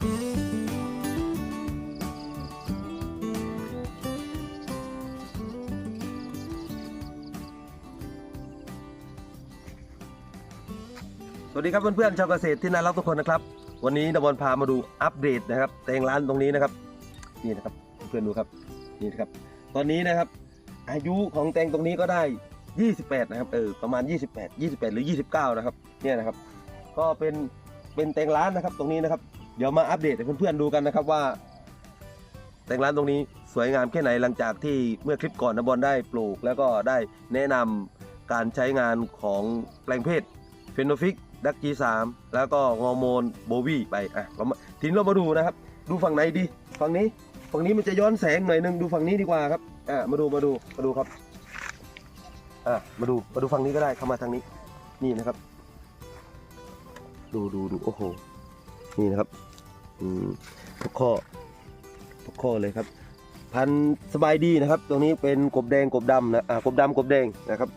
สวัสดีครับเพื่อนๆชาวเกษตรที่น่ารักทุกคนนะครับ วันนี้นบอลพามาดูอัปเดตนะครับแตงร้านตรงนี้นะครับ นี่นะครับเพื่อนดูครับนี่นะครับ ตอนนี้นะครับ อายุของแตงตรงนี้ก็ได้ 28 นะครับเออประมาณ 28 28 หรือ 29 นะครับเนี่ยนะครับ ก็เป็นเป็นแตงร้านนะครับตรงนี้นะครับ เดี๋ยวมาอัปเดตให้เพื่อนๆดูกันนะครับว่า แต่งร้านตรงนี้สวยงามแค่ไหนหลังจากที่เมื่อคลิปก่อนนะบอลได้ปลูก แล้วก็ได้แนะนำการใช้งานของแปลงเพศเฟนโนฟิกดักจีสามแล้วก็งอร์โมนโบวีไปอะเราทีนี้เรามาดูนะครับ ดูฝั่งไหนดีฝั่งนี้ฝั่งนี้มันจะย้อนแสงหน่อยนึงดูฝั่งนี้ดีกว่าครับอะมาดูมาดูมาดูครับอะมาดูมาดูฝั่งนี้ก็ได้เข้ามาทางนี้ นี่นะครับ ดูดูดูโอ้โหนี่นะครับ ทุกข้อทุกข้อเลยครับ พันสบายดีนะครับ ตรงนี้เป็นกบแดงกบดำนะอ่ากบดำกบแดงนะครับ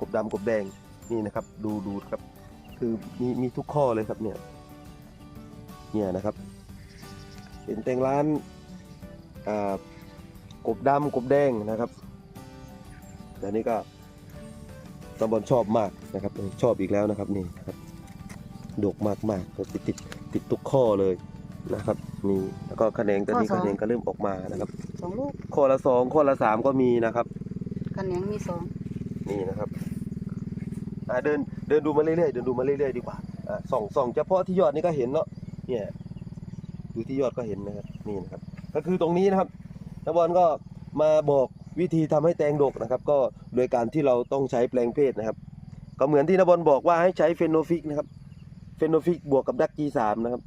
กบดำกบแดงนี่นะครับ ดูดูครับ คือมีมีทุกข้อเลยครับเนี่ยเนี่ยนะครับ เป็นแตงร้านอ่ากบดำกบแดงนะครับแต่นี้ก็ตำบอลชอบมากนะครับ ชอบอีกแล้วนะครับนี่ครับดกมากมากๆติดติดติดทุกข้อเลย นะครับนี่แล้วก็คะแนนตอนนี้ข้อสองคะแนนก็เริ่มออกมานะครับสองลูกข้อละสองข้อละสามก็มีนะครับ กันเหนียงมีสองนี่นะครับอ่าเดินเดินดูมาเรื่อยๆเดินดูมาเรื่อยๆดีกว่าอ่าส่องส่องเฉพาะที่ยอดนี่ก็เห็นเนาะเนี่ยดูที่ยอดก็เห็นนะครับนี่นะครับ ก็คือตรงนี้นะครับนบอลก็มาบอกวิธีทำให้แตงดกนะครับ ก็โดยการที่เราต้องใช้แปลงเพศนะครับ ก็เหมือนที่นบอลบอกว่าให้ใช้เฟนโนฟิกนะครับเฟนโนฟิกบวกกับดักจีสามนะครับ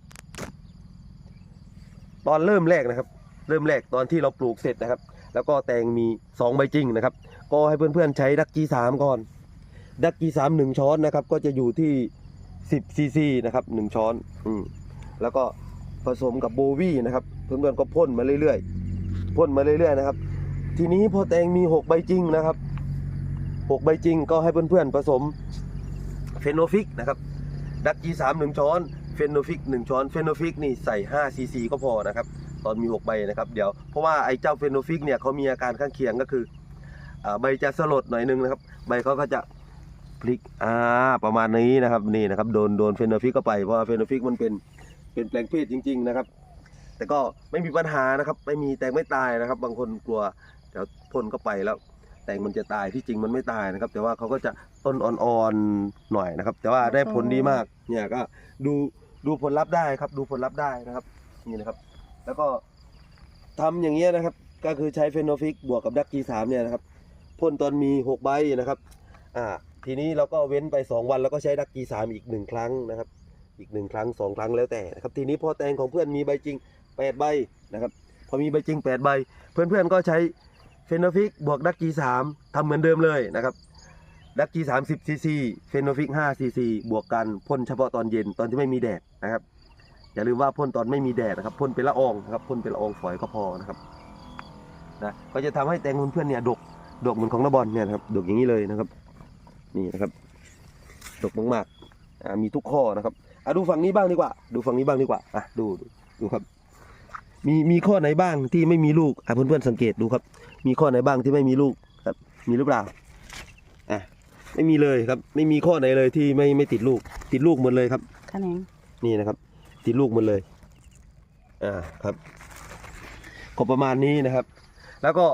ตอนเริ่มแรกนะครับ เริ่มแรกตอนที่เราปลูกเสร็จนะครับ แล้วก็แตงมีสองใบจริงนะครับ ก็ให้เพื่อนๆใช้ดักจีสามก่อน ดักจีสามหนึ่งช้อนนะครับ ก็จะอยู่ที่สิบซีซีนะครับหนึ่งช้อนอืมแล้วก็ผสมกับโบวี่นะครับ เพื่อนๆก็พ่นมาเรื่อยๆพ่นมาเรื่อยๆนะครับ ทีนี้พอแตงมีหกใบจริงนะครับหกใบจริงก็ให้เพื่อนๆผสมเฟโนฟิกนะครับดักจีสามหนึ่งช้อน เฟโนฟิกหนึ่งช้อนเฟโนฟิกนี่ใส่ห้าซีซีก็พอนะครับ ตอนมีหกใบนะครับ เดี๋ยวเพราะว่าไอ้เจ้าเฟโนฟิกเนี่ยเขามีอาการข้างเคียงก็คืออใบจะสลดหน่อยนึงนะครับ ใบเขาก็จะพลิกอ่าประมาณนี้นะครับนี่นะครับโดนโดนเฟโนฟิกเข้าไปเพราะเฟโนฟิกมันเป็นเป็นแปลงเพศจริง ๆนะครับ แต่ก็ไม่มีปัญหานะครับ ไม่มีแตงไม่ตายนะครับ บางคนกลัวเดี๋ยวพ่นเข้าไปแล้ว แตงมันจะตายที่จริงมันไม่ตายนะครับ แต่ว่าเขาก็จะต้นอ่อนๆหน่อยนะครับ แต่ว่าได้ผลดีมากเนี่ยก็ดูดูผลลัพธ์ได้ครับ ดูผลลัพธ์ได้นะครับนี่นะครับ แล้วก็ทำอย่างเงี้ยนะครับ ก็คือใช้เฟโนฟิกบวกกับดักจีสามเนี่ยนะครับพ่นตอนมีหกใบนะครับอ่าทีนี้เราก็เว้นไปสองวันแล้วก็ใช้ดักจีสามอีกหนึ่งครั้งนะครับ อีกหนึ่งครั้งสองครั้งแล้วแต่นะครับทีนี้พอแตงของเพื่อนมีใบจริงแปดใบนะครับพอมีใบจริงแปดใบเพื่อนๆก็ใช้ เฟโนฟิกบวกดักจีสามทำเหมือนเดิมเลยนะครับ ดักจีสามสิบซีซีเฟโนฟิกห้าซีซีบวกกันพ่นเฉพาะตอนเย็นตอนที่ไม่มีแดดนะครับ อย่าลืมว่าพ่นตอนไม่มีแดดนะครับพ่นเป็นละอองนะครับพ่นเป็นละอองฝอยก็พอนะครับนะก็จะทำให้แตงเพื่อนเนี่ยดกดกเหมือนของนาบอลเนี่ยนะครับดกอย่างนี้เลยนะครับ นี่นะครับดกมากๆมีทุกข้อนะครับอะดูฝั่งนี้บ้างดีกว่า ดูฝั่งนี้บ้างดีกว่าอะดูดูครับ มีมีข้อไหนบ้างที่ไม่มีลูกอะเพื่อนๆสังเกตดูครับ มีข้อไหนบ้างที่ไม่มีลูกครับ มีหรือเปล่าอะไม่มีเลยครับ ไม่มีข้อไหนเลยที่ไม่ไม่ติดลูก ติดลูกหมดเลยครับกันเหนียงนี่นะครับ ติดลูกหมันเลยอ่าครับก็ประมาณนี้นะครับ แล้วก็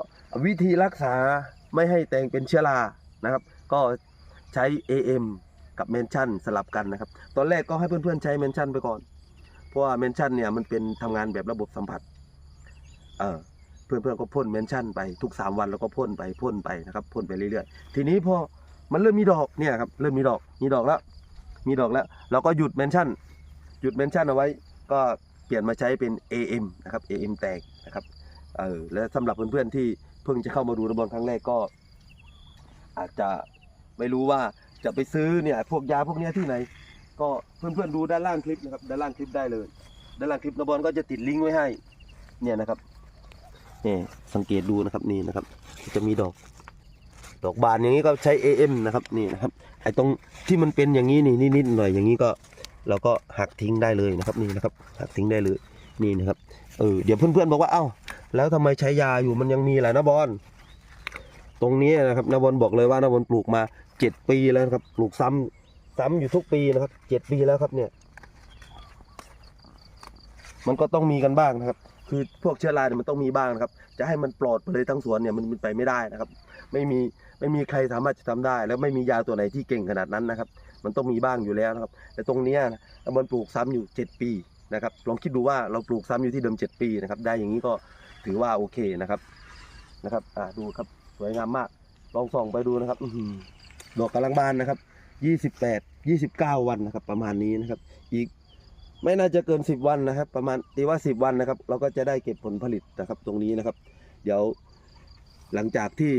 วิธีรักษาไม่ให้แตงเป็นเชื้อรานะครับ ก็ใช้ AM กับเมนชั่นสลับกันนะครับ ตอนแรกก็ให้เพื่อนๆใช้เมนชั่นไปก่อนเพ ราะว่าเมนชั่นเนี่ยมันเป็นทำงานแบบระบบสัมผัสเออเพื่อนๆก็พ่นเมนชั่นไปทุก3วันแล้วก็พ่นไปพ่นไปนะครับพ่นไปเรื่อยๆ ทีนี้พอมันเริ่มมีดอกเนี่ยครับเริ่มมีดอกมีดอกแล้วมีดอกแล้ว เราก็หยุดเมนชั่นหยุดเมนชั่นเอาไว้ก็เปลี่ยนมาใช้เป็น AM นะครับ AM แตกนะครับเออและสำหรับเพื่อนๆที่เพิ่งจะเข้ามาดูระบอลครั้งแรกก็ อาจจะไม่รู้ว่าจะไปซื้อเนี่ยพวกยาพวกเนี้ยที่ไหน ก็เพื่อนๆดูด้านล่างคลิปนะครับด้านล่างคลิปได้เลย ด้านล่างคลิประบอลก็จะติดลิงก์ไว้ให้ เนี่ยนะครับนี่สังเกตดูนะครับนี่นะครับ จะมีดอก ดอกบานอย่างนี้ก็ใช้ AM นะครับนี่นะครับไอ้ตรงที่มันเป็นอย่างนี้นี่นิดๆหน่อยอย่างนี้ก็เราก็หักทิ้งได้เลยนะครับนี่นะครับหักทิ้งได้เลยนี่นะครับเออเดี๋ยวเพื่อนๆบอกว่าเอ้าแล้วทำไมใช้ยาอยู่มันยังมีแหละนะบอลตรงนี้นะครับนบอลบอกเลยว่านบอลปลูกมาเจ็ดปีแล้วนะครับปลูกซ้ำ ซ้ำอยู่ทุกปีนะครับเจ็ดปีแล้วครับเนี่ย มันก็ต้องมีกันบ้างนะครับ คือพวกเชื้อราเนี่ยมันต้องมีบ้างนะครับ จะให้มันปลอดไปเลยทั้งสวนเนี่ยมันมันไปไม่ได้นะครับ ไม่มีไม่มีใครสามารถจะทำได้ แล้วไม่มียาตัวไหนที่เก่งขนาดนั้นนะครับ มันต้องมีบ้างอยู่แล้วนะครับ แต่ตรงนี้นะตำบลปลูกซ้ำอยู่7ปีนะครับลองคิดดูว่าเราปลูกซ้ำอยู่ที่เดิม7ปีนะครับ ได้อย่างนี้ก็ถือว่าโอเคนะครับนะครับอ่าดูครับสวยงามมากลองส่องไปดูนะครับอดอกกำลังบานนะครับ 28 29 วันนะครับ ประมาณนี้นะครับ อีกไม่น่าจะเกิน 10 วันนะครับ ประมาณตีว่า 10 วันนะครับ เราก็จะได้เก็บผลผลิตนะครับ ตรงนี้นะครับ เดี๋ยวหลังจากที่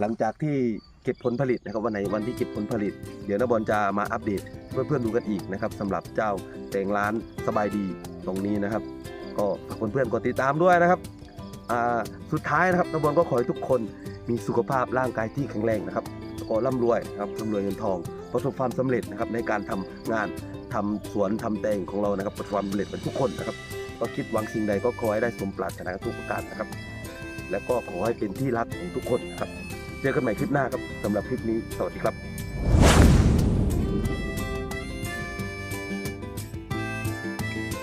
หลังจากที่เก็บผลผลิตนะครับวันไหนวันที่เก็บผลผลิต เดี๋ยวนบอลจะมาอัปเดตเพื่อนๆดูกันอีกนะครับสำหรับเจ้าแตงร้านสบายดีตรงนี้นะครับ ก็ฝากเพื่อนๆกดติดตามด้วยนะครับสุดท้ายนะครับนบอลก็ขอให้ทุกคนมีสุขภาพร่างกายที่แข็งแรงนะครับ ก็ร่ำรวยนะครับร่ำรวยเงินทอง ประสบความสำเร็จนะครับในการทำงานทำสวนทำแตงของเรานะครับประสบความสำเร็จเป็นทุกคนนะครับก็คิดหวังสิ่งใดก็ขอให้ได้สมปรารถนาทุกประการนะครับ และก็ขอให้เป็นที่รักของทุกคนนะครับ เจอกันใหม่คลิปหน้าครับสำหรับคลิปนี้สวัสดีครับ